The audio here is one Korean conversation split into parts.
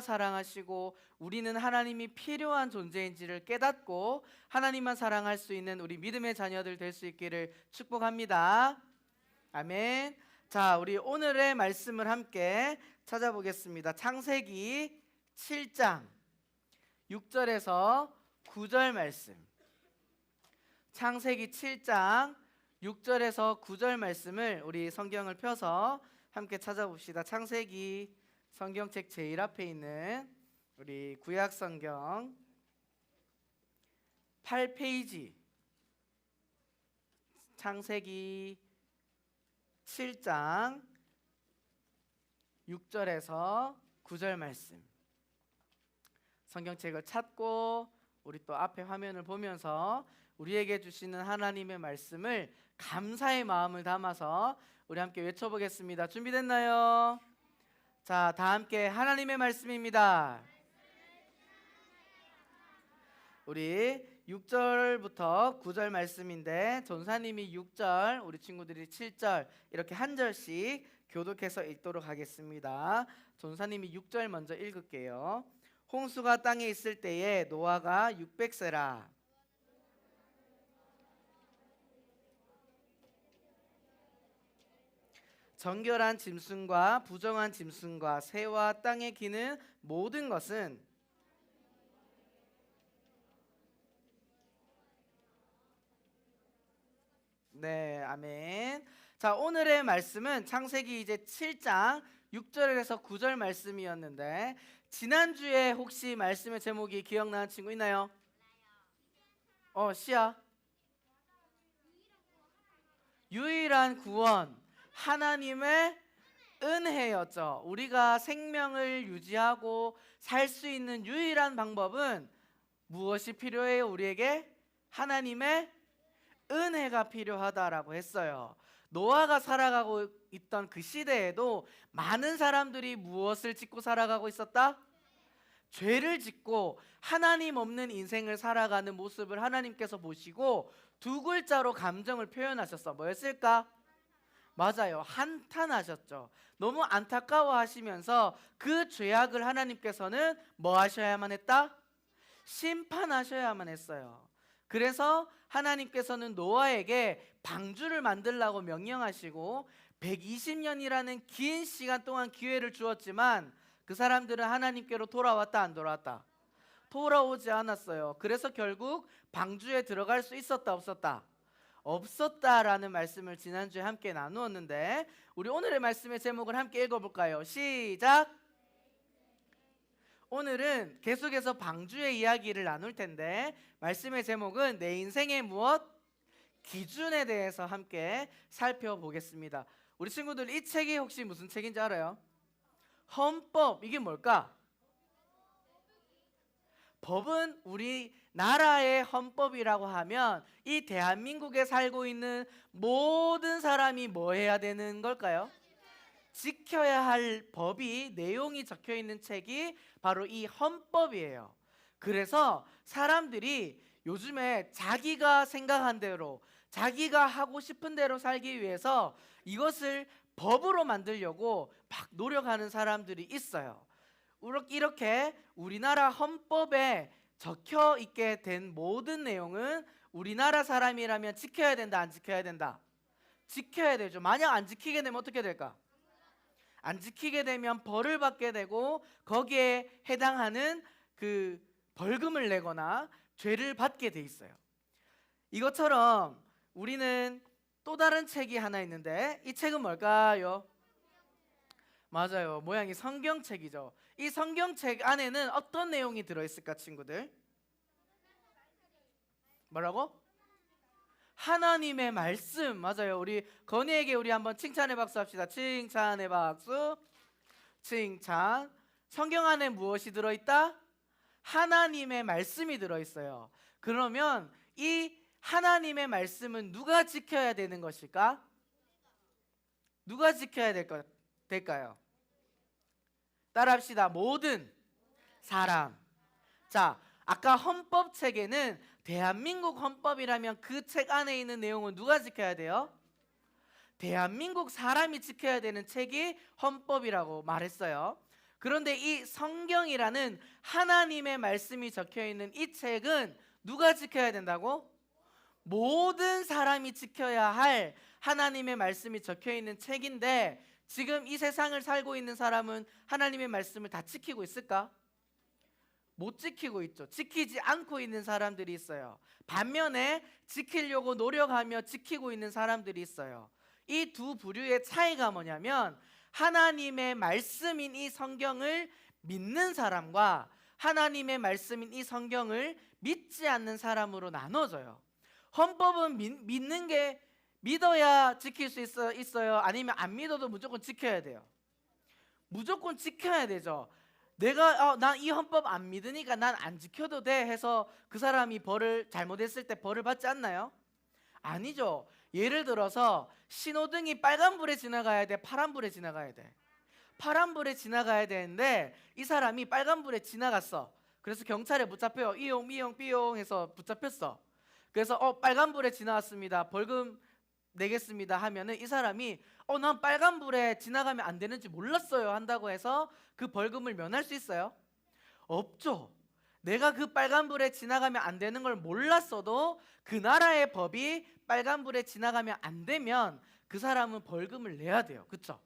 사랑하시고 우리는 하나님이 필요한 존재인지를 깨닫고 하나님만 사랑할 수 있는 우리 믿음의 자녀들 될 수 있기를 축복합니다. 아멘. 자, 우리 오늘의 말씀을 함께 찾아보겠습니다. 창세기 7장 6절에서 9절 말씀. 창세기 7장 6절에서 9절 말씀을 우리 성경을 펴서 함께 찾아봅시다. 창세기 성경책 제일 앞에 있는 우리 구약 성경 8페이지 창세기 7장 6절에서 9절 말씀 성경책을 찾고 우리 또 앞에 화면을 보면서 우리에게 주시는 하나님의 말씀을 감사의 마음을 담아서 우리 함께 외쳐보겠습니다. 준비됐나요? 자, 다 함께 하나님의 말씀입니다. 우리 6절부터 9절 말씀인데 전사님이 6절, 우리 친구들이 7절 이렇게 한 절씩 교독해서 읽도록 하겠습니다. 전사님이 6절 먼저 읽을게요. 홍수가 땅에 있을 때에 노아가 600세라 정결한 짐승과 부정한 짐승과 새와 땅에 기는 모든 것은 네, 아멘. 자, 오늘의 말씀은 창세기 이제 7장 6절에서 9절 말씀이었는데 지난주에 혹시 말씀의 제목이 기억나는 친구 있나요? 어, 시야. 유일한 구원. 하나님의 은혜였죠. 우리가 생명을 유지하고 살 수 있는 유일한 방법은 무엇이 필요해요? 우리에게 하나님의 은혜가 필요하다라고 했어요. 노아가 살아가고 있던 그 시대에도 많은 사람들이 무엇을 짓고 살아가고 있었다? 죄를 짓고 하나님 없는 인생을 살아가는 모습을 하나님께서 보시고 두 글자로 감정을 표현하셨어. 뭐였을까? 맞아요. 한탄하셨죠. 너무 안타까워 하시면서 그 죄악을 하나님께서는 뭐 하셔야만 했다? 심판하셔야만 했어요. 그래서 하나님께서는 노아에게 방주를 만들라고 명령하시고 120년이라는 긴 시간 동안 기회를 주었지만 그 사람들은 하나님께로 돌아왔다 안 돌아왔다? 돌아오지 않았어요. 그래서 결국 방주에 들어갈 수 있었다 없었다? 없었다라는 말씀을 지난주에 함께 나누었는데 우리 오늘의 말씀의 제목을 함께 읽어볼까요? 시작. 오늘은 계속해서 방주의 이야기를 나눌 텐데 말씀의 제목은 내 인생의 무엇 기준에 대해서 함께 살펴보겠습니다. 우리 친구들 이 책이 혹시 무슨 책인지 알아요? 헌법 이게 뭘까? 법은 우리 나라의 헌법이라고 하면 이 대한민국에 살고 있는 모든 사람이 뭐 해야 되는 걸까요? 지켜야 할 법이 내용이 적혀 있는 책이 바로 이 헌법이에요. 그래서 사람들이 요즘에 자기가 생각한 대로 자기가 하고 싶은 대로 살기 위해서 이것을 법으로 만들려고 막 노력하는 사람들이 있어요. 이렇게 우리나라 헌법에 적혀 있게 된 모든 내용은 우리나라 사람이라면 지켜야 된다, 안 지켜야 된다? 지켜야 되죠. 만약 안 지키게 되면 어떻게 될까? 안 지키게 되면 벌을 받게 되고 거기에 해당하는 그 벌금을 내거나 죄를 받게 돼 있어요. 이것처럼 우리는 또 다른 책이 하나 있는데 이 책은 뭘까요? 맞아요. 모양이 성경책이죠. 이 성경책 안에는 어떤 내용이 들어있을까, 친구들? 뭐라고? 하나님의 말씀. 맞아요. 우리 건희에게 우리 한번 칭찬의 박수 합시다. 칭찬의 박수. 칭찬. 성경 안에 무엇이 들어 있다? 하나님의 말씀이 들어 있어요. 그러면 이 하나님의 말씀은 누가 지켜야 되는 것일까? 누가 지켜야 될까, 될까요? 따라합시다. 모든 사람. 자, 아까 헌법 책에는 대한민국 헌법이라면 그 책 안에 있는 내용은 누가 지켜야 돼요? 대한민국 사람이 지켜야 되는 책이 헌법이라고 말했어요. 그런데 이 성경이라는 하나님의 말씀이 적혀 있는 이 책은 누가 지켜야 된다고? 모든 사람이 지켜야 할 하나님의 말씀이 적혀 있는 책인데 지금 이 세상을 살고 있는 사람은 하나님의 말씀을 다 지키고 있을까? 못 지키고 있죠. 지키지 않고 있는 사람들이 있어요. 반면에 지키려고 노력하며 지키고 있는 사람들이 있어요. 이 두 부류의 차이가 뭐냐면 하나님의 말씀인 이 성경을 믿는 사람과 하나님의 말씀인 이 성경을 믿지 않는 사람으로 나눠져요. 헌법은 믿, 믿는 게 믿어야 지킬 수 있어, 있어요. 아니면 안 믿어도 무조건 지켜야 돼요. 무조건 지켜야 되죠. 내가 어, 난이 헌법 안 믿으니까 난 안 지켜도 돼 해서 그 사람이 벌을 잘못했을 때 벌을 받지 않나요? 아니죠. 예를 들어서 신호등이 빨간불에 지나가야 돼, 파란불에 지나가야 돼. 파란불에 지나가야 되는데 이 사람이 빨간불에 지나갔어. 그래서 경찰에 붙잡혀요. 이용 미용 삐용 해서 붙잡혔어. 그래서 어 빨간불에 지나왔습니다. 벌금 내겠습니다 하면은 이 사람이 어 난 빨간불에 지나가면 안 되는지 몰랐어요 한다고 해서 그 벌금을 면할 수 있어요? 없죠. 내가 그 빨간불에 지나가면 안 되는 걸 몰랐어도 그 나라의 법이 빨간불에 지나가면 안 되면 그 사람은 벌금을 내야 돼요. 그렇죠?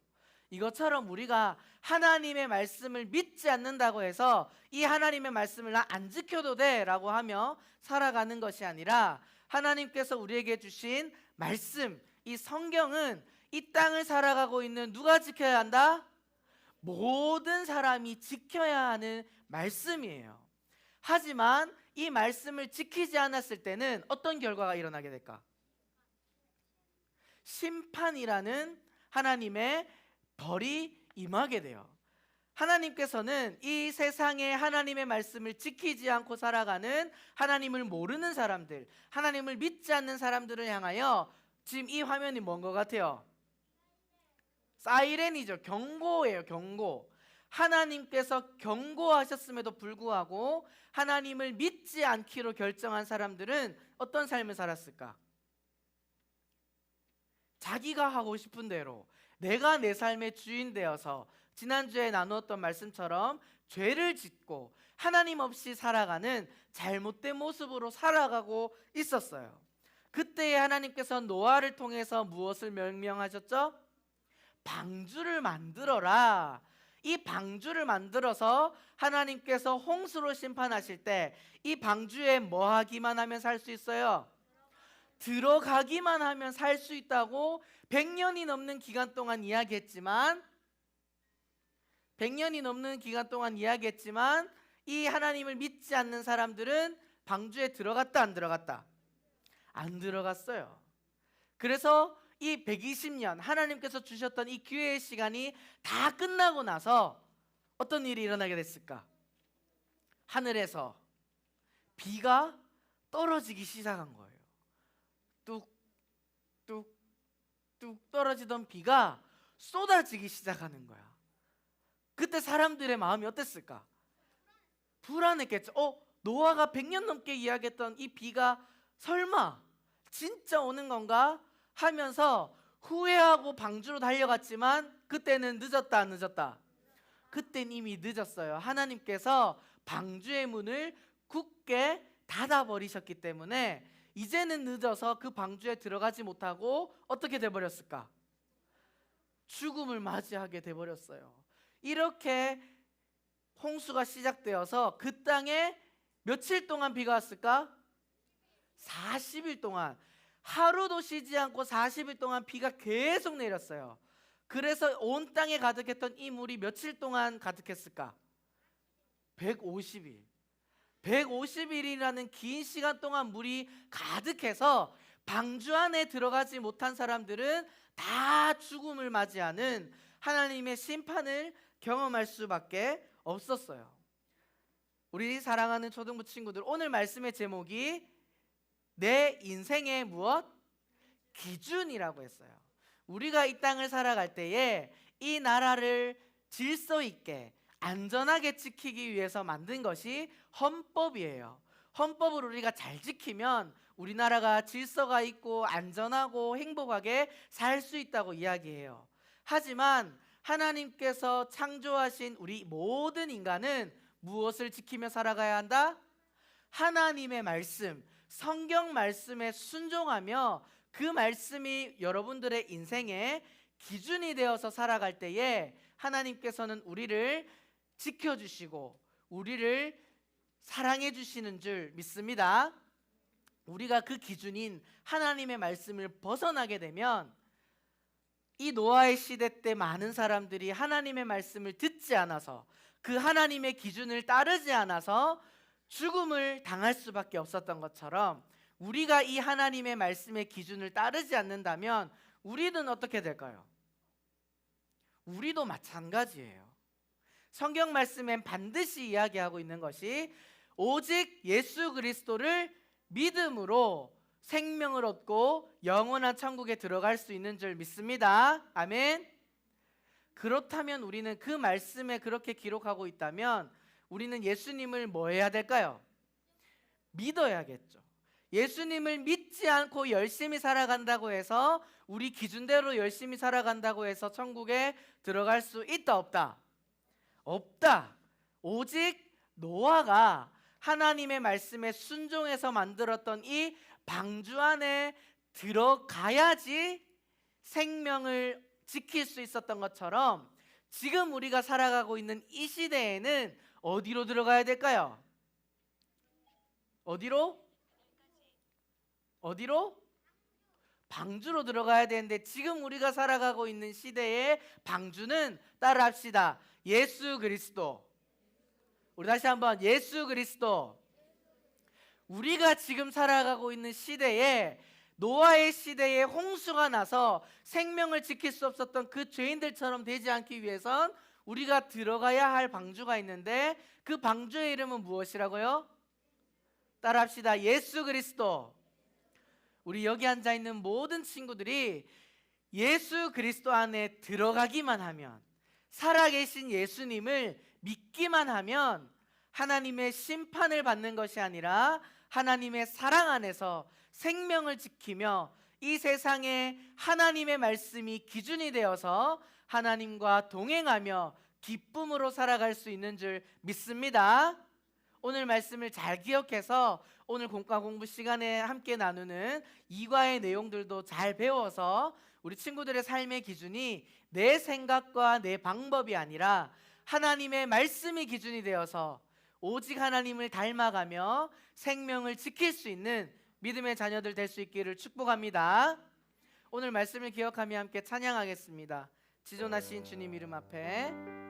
이것처럼 우리가 하나님의 말씀을 믿지 않는다고 해서 이 하나님의 말씀을 나 안 지켜도 돼라고 하며 살아가는 것이 아니라 하나님께서 우리에게 주신 말씀 이 성경은 이 땅을 살아가고 있는 누가 지켜야 한다? 모든 사람이 지켜야 하는 말씀이에요. 하지만 이 말씀을 지키지 않았을 때는 어떤 결과가 일어나게 될까? 심판이라는 하나님의 벌이 임하게 돼요. 하나님께서는 이 세상에 하나님의 말씀을 지키지 않고 살아가는 하나님을 모르는 사람들, 하나님을 믿지 않는 사람들을 향하여 지금 이 화면이 뭔 것 같아요? 사이렌이죠. 경고예요, 경고. 하나님께서 경고하셨음에도 불구하고 하나님을 믿지 않기로 결정한 사람들은 어떤 삶을 살았을까? 자기가 하고 싶은 대로 내가 내 삶의 주인 되어서 지난주에 나누었던 말씀처럼 죄를 짓고 하나님 없이 살아가는 잘못된 모습으로 살아가고 있었어요. 그때에 하나님께서 노아를 통해서 무엇을 명령하셨죠? 방주를 만들어라. 이 방주를 만들어서 하나님께서 홍수로 심판하실 때 이 방주에 뭐 하기만 하면 살 수 있어요? 들어가기만 하면 살 수 있다고 100년이 넘는 기간 동안 이야기했지만 100년이 넘는 기간 동안 이야기했지만 이 하나님을 믿지 않는 사람들은 방주에 들어갔다 안 들어갔다? 안 들어갔어요. 그래서 이 120년 하나님께서 주셨던 이 기회의 시간이 다 끝나고 나서 어떤 일이 일어나게 됐을까? 하늘에서 비가 떨어지기 시작한 거예요. 뚝뚝 뚝 떨어지던 비가 쏟아지기 시작하는 거야. 그때 사람들의 마음이 어땠을까? 불안했겠죠. 어, 노아가 100년 넘게 이야기했던 이 비가 설마 진짜 오는 건가 하면서 후회하고 방주로 달려갔지만 그때는 늦었다 안 늦었다. 그땐 이미 늦었어요. 하나님께서 방주의 문을 굳게 닫아 버리셨기 때문에 이제는 늦어서 그 방주에 들어가지 못하고 어떻게 돼 버렸을까? 죽음을 맞이하게 돼 버렸어요. 이렇게 홍수가 시작되어서 그 땅에 며칠 동안 비가 왔을까? 40일 동안 하루도 쉬지 않고 40일 동안 비가 계속 내렸어요. 그래서 온 땅에 가득했던 이 물이 며칠 동안 가득했을까? 150일. 150일이라는 긴 시간 동안 물이 가득해서 방주 안에 들어가지 못한 사람들은 다 죽음을 맞이하는 하나님의 심판을 경험할 수밖에 없었어요. 우리 사랑하는 초등부 친구들 오늘 말씀의 제목이 내 인생의 무엇 기준이라고 했어요. 우리가 이 땅을 살아갈 때에 이 나라를 질서 있게 안전하게 지키기 위해서 만든 것이 헌법이에요. 헌법을 우리가 잘 지키면 우리나라가 질서가 있고 안전하고 행복하게 살 수 있다고 이야기해요. 하지만 하나님께서 창조하신 우리 모든 인간은 무엇을 지키며 살아가야 한다? 하나님의 말씀, 성경 말씀에 순종하며 그 말씀이 여러분들의 인생의 기준이 되어서 살아갈 때에 하나님께서는 우리를 지켜주시고 우리를 사랑해 주시는 줄 믿습니다. 우리가 그 기준인 하나님의 말씀을 벗어나게 되면 이 노아의 시대 때 많은 사람들이 하나님의 말씀을 듣지 않아서 그 하나님의 기준을 따르지 않아서 죽음을 당할 수밖에 없었던 것처럼 우리가 이 하나님의 말씀의 기준을 따르지 않는다면 우리는 어떻게 될까요? 우리도 마찬가지예요. 성경 말씀엔 반드시 이야기하고 있는 것이 오직 예수 그리스도를 믿음으로 생명을 얻고 영원한 천국에 들어갈 수 있는 줄 믿습니다. 아멘. 그렇다면 우리는 그 말씀에 그렇게 기록하고 있다면 우리는 예수님을 뭐 해야 될까요? 믿어야겠죠. 예수님을 믿지 않고 열심히 살아간다고 해서 우리 기준대로 열심히 살아간다고 해서 천국에 들어갈 수 있다 없다? 없다. 오직 노아가 하나님의 말씀에 순종해서 만들었던 이 방주 안에 들어가야지 생명을 지킬 수 있었던 것처럼 지금 우리가 살아가고 있는 이 시대에는 어디로 들어가야 될까요? 어디로? 어디로? 방주로 들어가야 되는데 지금 우리가 살아가고 있는 시대의 방주는 따라합시다. 예수 그리스도. 우리 다시 한번 예수 그리스도. 우리가 지금 살아가고 있는 시대에 노아의 시대에 홍수가 나서 생명을 지킬 수 없었던 그 죄인들처럼 되지 않기 위해선 우리가 들어가야 할 방주가 있는데 그 방주의 이름은 무엇이라고요? 따라합시다. 예수 그리스도. 우리 여기 앉아 있는 모든 친구들이 예수 그리스도 안에 들어가기만 하면 살아계신 예수님을 믿기만 하면 하나님의 심판을 받는 것이 아니라 하나님의 사랑 안에서 생명을 지키며 이 세상에 하나님의 말씀이 기준이 되어서 하나님과 동행하며 기쁨으로 살아갈 수 있는 줄 믿습니다. 오늘 말씀을 잘 기억해서 오늘 공과 공부 시간에 함께 나누는 이과의 내용들도 잘 배워서 우리 친구들의 삶의 기준이 내 생각과 내 방법이 아니라 하나님의 말씀이 기준이 되어서 오직 하나님을 닮아가며 생명을 지킬 수 있는 믿음의 자녀들 될 수 있기를 축복합니다. 오늘 말씀을 기억하며 함께 찬양하겠습니다. 지존하신 주님 이름 앞에